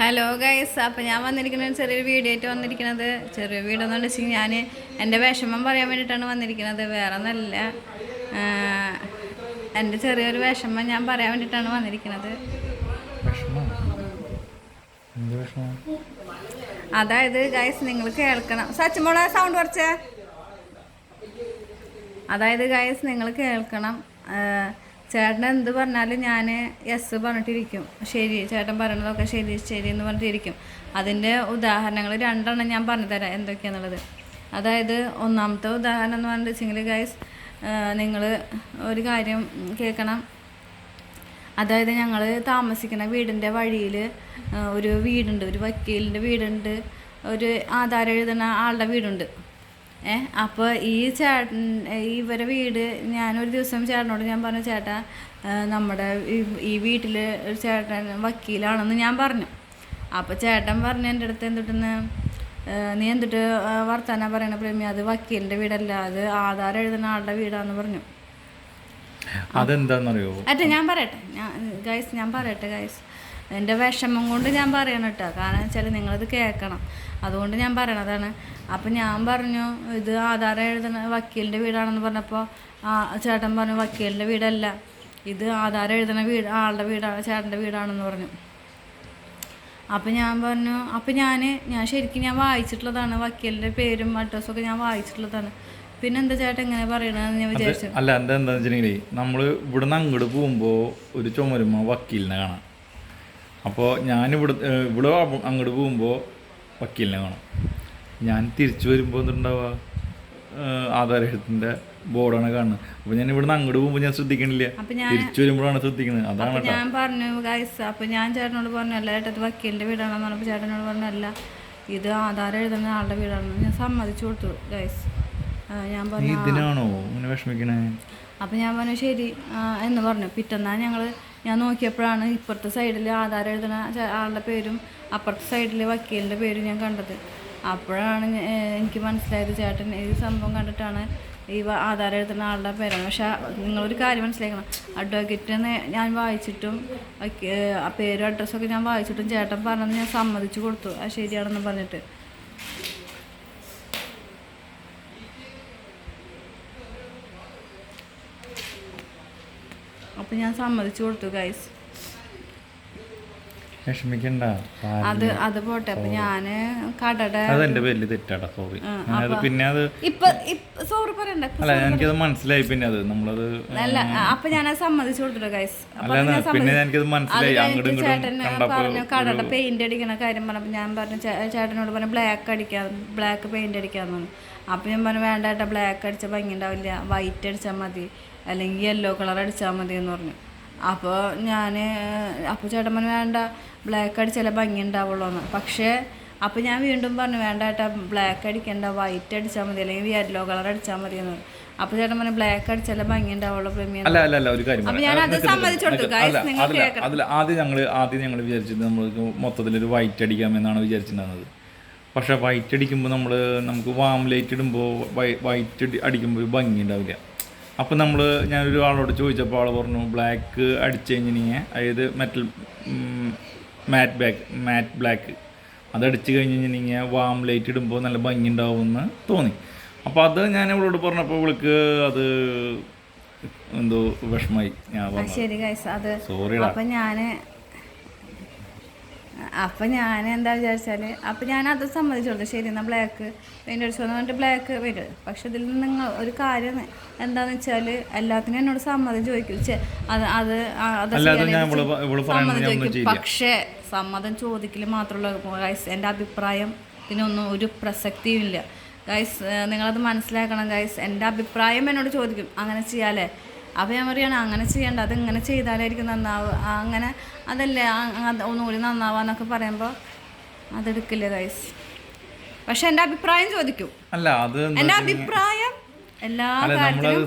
Hello guys അപ്പോൾ ഞാൻ വന്നിരിക്കുന്നത് ചെറിയൊരു വീഡിയോ ആയിട്ട് വന്നിരിക്കുന്നത്. ചെറിയ വീഡിയോ എന്ന് വെച്ചാൽ ഞാൻ എന്റെ വിഷമം പറയാൻ വേണ്ടിയിട്ടാണ് വന്നിരിക്കുന്നത്. വേറെ ഒന്നല്ല എന്റെ ചെറിയൊരു വിഷമം ഞാൻ പറയാൻ വേണ്ടിയിട്ടാണ് വന്നിരിക്കുന്നത്. അതായത് ഗൈസ് നിങ്ങൾ കേൾക്കണം. സച്ചിമോളെ സൗണ്ട് കുറച്ച്. അതായത് ഗൈസ് നിങ്ങൾ കേൾക്കണം. ചേട്ടൻ എന്ത് പറഞ്ഞാലും ഞാൻ യെസ് പറഞ്ഞിട്ടിരിക്കും. ശരി ചേട്ടൻ പറയണതൊക്കെ ശരി ശരി എന്ന് പറഞ്ഞിട്ടിരിക്കും. അതിന്റെ ഉദാഹരണങ്ങൾ രണ്ടെണ്ണം ഞാൻ പറഞ്ഞു തരാം എന്തൊക്കെയാണെന്നുള്ളത് അതായത് ഒന്നാമത്തെ ഉദാഹരണം എന്ന് പറഞ്ഞിട്ടുണ്ടെങ്കിൽ ഗൈസ് നിങ്ങൾ ഒരു കാര്യം കേൾക്കണം. അതായത് ഞങ്ങൾ താമസിക്കുന്ന വീടിന്റെ വഴിയിൽ ഒരു വീടുണ്ട് ഒരു വക്കീലിന്റെ വീടുണ്ട് ഒരു ആധാരം എഴുതുന്ന ആളുടെ വീടുണ്ട്. അപ്പോൾ ഈ ചേട്ടൻ ഇവരെ വീട് ഞാനൊരു ദിവസം ചേട്ടനോട് ഞാൻ പറഞ്ഞു ചേട്ടാ നമ്മുടെ ഈ- വീട്ടിൽ ഒരു ചേട്ടൻ വക്കീലാണെന്ന് ഞാൻ പറഞ്ഞു. അപ്പോൾ ചേട്ടൻ പറഞ്ഞു എന്റെ അടുത്ത് എന്തിട്ടെന്ന്? നീ എന്തിട്ട് വർത്താനം പറയണ പ്രേമി? അത് വക്കീലിന്റെ വീടല്ല അത് ആധാരം എഴുതുന്ന ആളുടെ വീടാന്ന് പറഞ്ഞു. അതെന്താണെന്നറിയോ അട്ടെ ഞാൻ പറയട്ടെ ഞാൻ ഗൈസ് ഞാൻ പറയട്ടെ ഗൈസ് എന്റെ വിഷമം കൊണ്ട് ഞാൻ പറയണം കേട്ടോ. കാരണം വെച്ചാൽ നിങ്ങളിത് കേൾക്കണം. അതുകൊണ്ട് ഞാൻ പറയണതാണ് അപ്പം ഞാൻ പറഞ്ഞു ഇത് ആധാരം എഴുതുന്ന വക്കീലിന്റെ വീടാണെന്ന് പറഞ്ഞപ്പോൾ ആ ചേട്ടൻ പറഞ്ഞു വക്കീലിന്റെ വീടല്ല. ഇത് ആധാരം എഴുതുന്ന വീട് ആളുടെ വീടാണ് ചേട്ടന്റെ വീടാണെന്ന് പറഞ്ഞു. അപ്പം ഞാൻ പറഞ്ഞു അപ്പം ഞാൻ ഞാൻ ശരിക്കും ഞാൻ വായിച്ചിട്ടുള്ളതാണ്. വക്കീലിന്റെ പേരും അഡ്രസ്സും ഒക്കെ ഞാൻ വായിച്ചിട്ടുള്ളതാണ്. പിന്നെ എന്താ ചേട്ടൻ എങ്ങനെ പറയണതെന്ന് ഞാൻ വിചാരിച്ചു. അല്ല എന്താ എന്താന്ന് വെച്ചിട്ടുണ്ടെങ്കിൽ നമ്മൾ ഇവിടെ നിന്ന് അങ്ങോട്ട് പോകുമ്പോൾ ഒരു ചുമരുമ വക്കീലിനെ കാണാം. അപ്പോൾ ഞാൻ ഇവിടെ ഇവിടെ അങ്ങോട്ട് പോകുമ്പോൾ വക്കീലിനെ കാണും. ഞാൻ തിരിച്ചു വരുമ്പോൾ എന്തുണ്ടാവുക ആധാരത്തിന്റെ ബോർഡാണ് കാണുന്നത്. അപ്പോൾ ഞാൻ ഇവിടെ നിന്ന് അങ്ങോട്ട് പോകുമ്പോൾ ഞാൻ ശ്രദ്ധിക്കണില്ല. അപ്പം തിരിച്ചു വരുമ്പോഴാണ് ശ്രദ്ധിക്കുന്നത്. അതാണ് ഞാൻ പറഞ്ഞു ഗൈസ് അപ്പൊ ഞാൻ ചേട്ടനോട് പറഞ്ഞു അല്ല ഏട്ടത് വക്കീലിന്റെ വീടാണെന്ന് പറഞ്ഞപ്പോൾ ചേട്ടനോട് പറഞ്ഞു അല്ല ഇത് ആധാരം എഴുതുന്ന ആളുടെ വീടാണെന്ന് ഞാൻ സമ്മതിച്ചു കൊടുത്തു ഗൈസ്. ഞാൻ പറഞ്ഞു ഇതിനാണോ വിഷമിക്കണേ? അപ്പം ഞാൻ പറഞ്ഞു ശരി എന്ന് പറഞ്ഞു. പിറ്റന്നാ ഞങ്ങൾ ഞാൻ നോക്കിയപ്പോഴാണ് ഇപ്പുറത്തെ സൈഡിൽ ആധാരം എഴുതുന്ന ആളുടെ പേരും അപ്പുറത്തെ സൈഡിൽ വക്കീലിന്റെ പേരും ഞാൻ കണ്ടത്. അപ്പോഴാണ് എനിക്ക് മനസ്സിലായത് ചേട്ടൻ ഈ സംഭവം കണ്ടിട്ടാണ് ഈ ആധാരം എഴുതുന്ന ആളുടെ പേരാണ്. പക്ഷെ നിങ്ങളൊരു കാര്യം മനസ്സിലാക്കണം. അഡ്വക്കേറ്റിനെ ഞാൻ വായിച്ചിട്ടും പേരും അഡ്രസ്സൊക്കെ ഞാൻ വായിച്ചിട്ടും ചേട്ടൻ പറഞ്ഞത് ഞാൻ സമ്മതിച്ചു കൊടുത്തു. അത് ശരിയാണെന്ന് പറഞ്ഞിട്ട്. അപ്പം ഞാൻ സമ്മതിച്ചു കൊടുത്തു ഗൈസ് വിഷമിക്കണ്ട. അത് അത് പോട്ടെ. അപ്പൊ ഞാൻ കടയുടെ അത് എന്റെ പേരിൽ തെറ്റാടാ സോറി അത് പിന്നെ അത് ഇപ്പൊ സോറി പറയണ്ട. അല്ല എനിക്കത് മനസ്സിലായി പിന്നെ അത്. നമ്മളത് അല്ല അപ്പൊ ഞാൻ സമ്മതിച്ചു കൊടുത്തു ഗൈസ് പിന്നെ എനിക്കത് മനസ്സിലായി. ചേട്ടൻ പറഞ്ഞു കടയുടെ പെയിന്റ് അടിക്കണ കാര്യം പറഞ്ഞപ്പോൾ ഞാൻ പറഞ്ഞു ചേട്ടനോട് പറഞ്ഞു ബ്ലാക്ക് അടിക്കാൻ ബ്ലാക്ക് പെയിന്റ് അടിക്കാന്ന് പറഞ്ഞു. അപ്പൊ ഞാൻ പറഞ്ഞു വേണ്ട ബ്ലാക്ക് അടിച്ച ഭംഗി ഉണ്ടാവില്ല വൈറ്റ് അടിച്ചാൽ മതി. അല്ലെങ്കിൽ യെല്ലോ കളർ അടിച്ചാൽ മതി എന്ന് പറഞ്ഞു അപ്പോൾ ഞാൻ അപ്പോൾ ചേട്ടൻ വേണ്ട ബ്ലാക്ക് അടിച്ചാലേ ഭംഗി ഉണ്ടാവുള്ളൂ എന്ന് പക്ഷേ അപ്പോൾ ഞാൻ വീണ്ടും പറഞ്ഞു വേണ്ട ഏട്ടാ ബ്ലാക്ക് അടിക്കണ്ട വൈറ്റ് അടിച്ചാൽ മതി അല്ലെങ്കിൽ യെല്ലോ കളർ അടിച്ചാൽ മതി എന്ന് പറഞ്ഞു അപ്പോൾ ചേട്ടൻ പറഞ്ഞു ബ്ലാക്ക് അടിച്ചാലേ ഭംഗി ഉണ്ടാവുള്ളൂ പ്രേമിയ. അല്ല അല്ല അല്ല ഒരു കാര്യം അപ്പൊ. അതിൽ ആദ്യം ഞങ്ങൾ ആദ്യം ഞങ്ങൾ വിചാരിച്ചത് നമ്മൾ മൊത്തത്തിൽ ഒരു വൈറ്റ് അടിക്കാമെന്നാണ് വിചാരിച്ചിട്ടുണ്ടായിരുന്നത് പക്ഷേ വൈറ്റ് അടിക്കുമ്പോൾ നമ്മൾ നമുക്ക് വാം ലൈറ്റ് ഇടുമ്പോൾ വൈറ്റ് അടിക്കുമ്പോൾ ഒരു ഭംഗി ഉണ്ടാവില്ല. അപ്പോൾ നമ്മൾ ഞാൻ ഒരാളോട് ചോദിച്ചപ്പോൾ ആൾ പറഞ്ഞു ബ്ലാക്ക് അടിച്ച് കഴിഞ്ഞിങ്ങനെ അതായത് metal matte back matte black അത് അടിച്ച് കഴിഞ്ഞ് കഴിഞ്ഞിങ്ങനെ വാം ലൈറ്റ് ഇടുമ്പോൾ നല്ല ഭംഗി ഉണ്ടാവുമെന്ന് തോന്നി. അപ്പോൾ അത് ഞാൻ ഇവളോട് പറഞ്ഞപ്പോൾ ഇവൾക്ക് അത് എന്തോ വിഷമായി. ഞാൻ ആ, പറഞ്ഞു ശരി ഗൈസ് അത് സോറി അപ്പം ഞാൻ അപ്പൊ ഞാൻ എന്താ വിചാരിച്ചാൽ അപ്പം ഞാൻ അത് സമ്മതിച്ചോളൂ. ശരി എന്നാൽ ബ്ലാക്ക് പെയിന്റ് അടിച്ചു എന്ന് പറഞ്ഞിട്ട് ബ്ലാക്ക് വരും. പക്ഷെ ഇതിൽ നിന്ന് നിങ്ങൾ ഒരു കാര്യം എന്താണെന്ന് വെച്ചാൽ എല്ലാത്തിനും എന്നോട് സമ്മതം ചോദിക്കും. അത് അത് സമ്മതം ചോദിക്കും. പക്ഷേ സമ്മതം ചോദിക്കൽ മാത്രമുള്ള ഗൈസ് എന്റെ അഭിപ്രായം ഇതിനൊന്നും ഒരു പ്രസക്തിയും ഇല്ല. ഗൈസ് നിങ്ങളത് മനസ്സിലാക്കണം. ഗൈസ് എന്റെ അഭിപ്രായം എന്നോട് ചോദിക്കും. അങ്ങനെ ചെയ്യാലേ. അപ്പോൾ ഞാൻ പറയുകയാണ് അങ്ങനെ ചെയ്യേണ്ട അത് ഇങ്ങനെ ചെയ്താലായിരിക്കും നന്നാവുക അങ്ങനെ അതല്ലേ ഒന്നുകൂടി നന്നാവാന്നൊക്കെ പറയുമ്പോൾ അതെടുക്കില്ല ഗൈസ് പക്ഷെ എന്റെ അഭിപ്രായം ചോദിക്കും. അല്ല അത് എന്റെ അഭിപ്രായം എല്ലാ കാര്യത്തിലും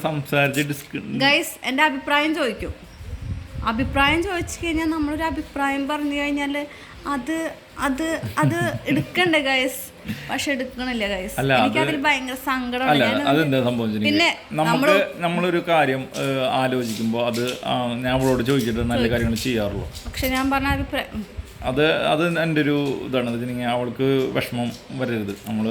ഗൈസ് എന്റെ അഭിപ്രായം ചോദിക്കും. അഭിപ്രായം ചോദിച്ചു കഴിഞ്ഞാൽ നമ്മളൊരു അഭിപ്രായം പറഞ്ഞു കഴിഞ്ഞാൽ അത് അത് അത് എടുക്കണ്ടേ ഗൈസ് പക്ഷെ എടുക്കണില്ല ഗൈസ് എനിക്കതിൽ ഭയങ്കര സങ്കടമാണ് പിന്നെ നമുക്ക് നമ്മളൊരു കാര്യം ആലോചിക്കുമ്പോൾ അത് ഞാൻ അവളോട് ചോദിച്ചിട്ട് നല്ല കാര്യങ്ങൾ ചെയ്യാറുള്ളൂ. പക്ഷെ ഞാൻ പറഞ്ഞ അഭിപ്രായം. അത് അത് എന്റെ ഒരു ഇതാണ്. വെച്ചിട്ടുണ്ടെങ്കിൽ അവൾക്ക് വിഷമം വരരുത്. നമ്മൾ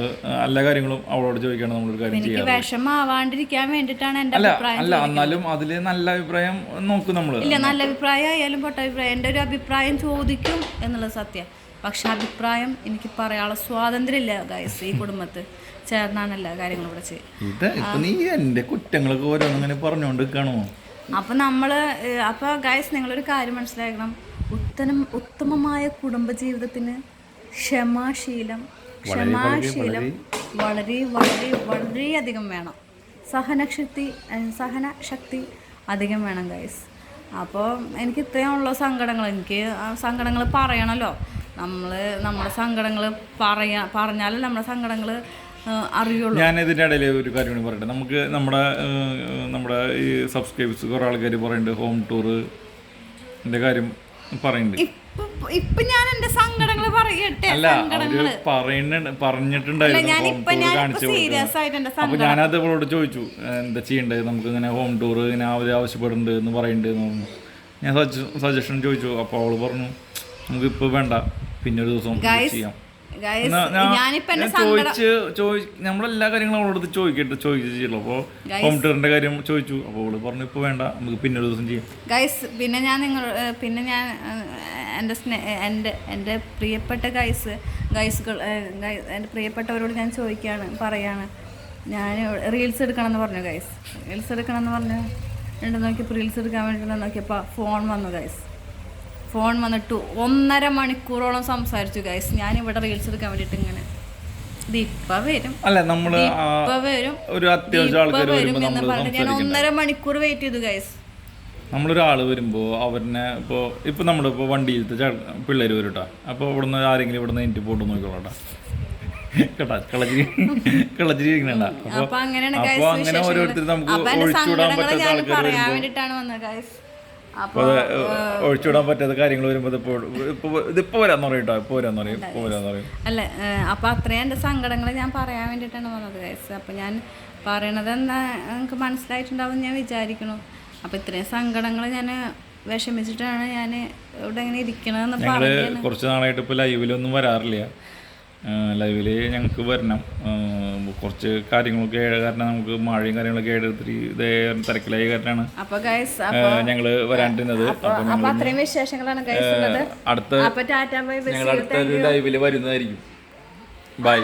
എല്ലാ കാര്യങ്ങളും അവളോട് ചോദിക്കണം നമ്മളൊരു കാര്യം ചെയ്യാറ്. വിഷമാവാണ്ടിരിക്കാൻ വേണ്ടിയിട്ടാണ് എന്റെ അല്ല അല്ല എന്നാലും അതിൽ നല്ല അഭിപ്രായം നോക്കും നമ്മൾ ഇല്ല നല്ല അഭിപ്രായം ആയാലും പൊട്ട അഭിപ്രായം. എന്റെ ഒരു അഭിപ്രായം ചോദിക്കും എന്നുള്ള സത്യം. പക്ഷെ അഭിപ്രായം എനിക്ക് പറയാനുള്ള സ്വാതന്ത്ര്യം ഇല്ല ഗൈസ് ഈ കുടുംബത്ത്. ചേർന്നാണ് എല്ലാ കാര്യങ്ങളും ഇവിടെ ചെയ്യും ഇത് ഇപ്പൊ നീ എന്റെ കുറ്റങ്ങളൊക്കെ ഓരോന്നിങ്ങനെ പറഞ്ഞുകൊണ്ട് നിൽക്കണോ അപ്പൊ നമ്മൾ അപ്പോൾ ഗൈസ് നിങ്ങളൊരു കാര്യം മനസ്സിലാക്കണം. ഉത്തരം ഉത്തമമായ കുടുംബജീവിതത്തിന് ക്ഷമാശീലം ക്ഷമാശീലം വളരെ വളരെ വളരെയധികം വേണം. സഹനശക്തി സഹനശക്തി അധികം വേണം ഗൈസ് അപ്പോൾ എനിക്ക് ഇത്രയുള്ള സങ്കടങ്ങൾ. എനിക്ക് ആ സങ്കടങ്ങൾ പറയണമല്ലോ നമ്മൾ നമ്മുടെ സങ്കടങ്ങൾ പറയാ പറഞ്ഞാലും നമ്മുടെ സങ്കടങ്ങൾ അറിയുള്ളൂ. ഞാൻ ഇതിന്റെ ഇടയിൽ ഒരു കാര്യം കൂടി പറയട്ടെ. നമുക്ക് നമ്മുടെ നമ്മുടെ ഈ സബ്സ്ക്രൈബേഴ്സ് കുറേ ആൾക്കാർ പറയുന്നുണ്ട് ഹോം ടൂറിന്റെ കാര്യം പറയുന്നുണ്ട്. ഇപ്പൊ ഞാൻ എന്റെ സങ്കടങ്ങൾ പറയട്ടെ അപ്പൊ ഞാനത് ഇവളോട് ചോദിച്ചു എന്താ ചെയ്യണ്ടേ? നമുക്ക് ഇങ്ങനെ ഹോം ടൂർ ഇങ്ങനെ അവർ ആവശ്യപ്പെടുന്നുണ്ട് എന്ന് പറയുന്നുണ്ട് പറഞ്ഞു. ഞാൻ സജഷൻ ചോദിച്ചു. അപ്പൊ അവൾ പറഞ്ഞു നമുക്ക് ഇപ്പൊ വേണ്ട പിന്നെ ഒരു ദിവസം ചെയ്യാം. നമ്മളെല്ലാ കാര്യങ്ങളും അവളോട് ചോദിക്കട്ടെ ചോദിച്ചിട്ടുള്ളൂ അപ്പോൾ ഹോം ടൂറിന്റെ കാര്യം ചോദിച്ചു. അപ്പോൾ അവൾ പറഞ്ഞു ഇപ്പോൾ വേണ്ട നമുക്ക് പിന്നെ ഒരു ദിവസം ചെയ്യാം. ഗൈസ് പിന്നെ ഞാൻ നിങ്ങൾ പിന്നെ ഞാൻ എന്റെ സ്നേ എന്റെ എന്റെ പ്രിയപ്പെട്ട ഗൈസ് ഗൈസുകൾ എന്റെ പ്രിയപ്പെട്ടവരോട് ഞാൻ ചോദിക്കുകയാണ് പറയാണ്. ഞാൻ റീൽസ് എടുക്കണമെന്ന് പറഞ്ഞു ഗൈസ് റീൽസ് എടുക്കണമെന്ന് പറഞ്ഞു രണ്ട് നോക്കിയപ്പോൾ റീൽസ് എടുക്കാൻ വേണ്ടി നോക്കിയപ്പോൾ ഫോൺ വന്നു ഗൈസ് ഫോൺ വന്നിട്ട് ഒന്നര മണിക്കൂറോളം സംസാരിച്ചു ഗൈസ് ഞാൻ ഇവിടെ റീൽസ് എടുക്കാൻ വേണ്ടിയിട്ട് ഇങ്ങനെ. ഇപ്പം വരും. അല്ല നമ്മൾ ഇപ്പം വരും. ഒരു അത്യാവശ്യം ആൾക്കാർ വരും വരുമ്പോൾ എന്ന് നമ്മൾ പറഞ്ഞിട്ട് ഞാൻ ഒന്നര മണിക്കൂർ വെയിറ്റ് ചെയ്തു ഗൈസ് നമ്മളൊരാൾ വരുമ്പോൾ അവരിനെ ഇപ്പോൾ ഇപ്പോൾ നമ്മുടെ ഇപ്പോൾ വണ്ടിയിലത്തെ പിള്ളേർ വരും കേട്ടോ അപ്പോൾ ഇവിടുന്ന് ആരെങ്കിലും ഇവിടുന്ന് എനിക്ക് പോട്ട് നോക്കിക്കോളാം കേട്ടാ? കളച്ചിരി കളച്ചിരി അപ്പൊ അങ്ങനെയാണ് അപ്പോൾ അങ്ങനെ ഓരോരുത്തർ നമുക്ക് ഒഴിച്ചുവിടാൻ പറ്റാത്ത ആൾക്കാർ പറയാൻ വരുമ്പോൾ വേണ്ടിട്ടാണ് അപ്പൊ ഒഴിച്ചുവിടാൻ പറ്റാത്ത കാര്യങ്ങൾ വരുമ്പോൾ ഇപ്പോൾ ഇതിപ്പോൾ വരാന്ന് പറയും കേട്ടോ ഇപ്പോൾ വരാന്ന് പറയും ഇപ്പോൾ വരാന്ന് പറയും. അല്ല ഏഹ്, അപ്പൊ അത്രയും എന്റെ സങ്കടങ്ങൾ ഞാൻ പറയാൻ വേണ്ടിയിട്ടാണ് വന്നത് ഗൈസ് അപ്പൊ ഞാൻ പറയണത് എന്താ നിങ്ങൾക്ക് മനസ്സിലായിട്ടുണ്ടാവും ഞാൻ വിചാരിക്കണു അപ്പൊ ഇത്രയും സങ്കടങ്ങൾ ഞാൻ വിഷമിച്ചിട്ടാണ് ഞാൻ ഇവിടെ ഇങ്ങനെ ഇരിക്കണതെന്ന് പറഞ്ഞു കുറച്ച് നാളായിട്ട് ഇപ്പൊ ലൈവിലൊന്നും വരാറില്ല. ലൈവിൽ ഞങ്ങൾക്ക് വരണം. കുറച്ച് കാര്യങ്ങളൊക്കെ ഏഴ് കാരണം നമുക്ക് മഴയും കാര്യങ്ങളൊക്കെ ഏഴെടുത്തിട്ട് ഇതേ തിരക്കിലായ കാരണമാണ് ഞങ്ങൾ വരാണ്ടിരുന്നത്. അടുത്ത ഞങ്ങൾ അടുത്ത ലൈവിൽ വരുന്നതായിരിക്കും. ബൈ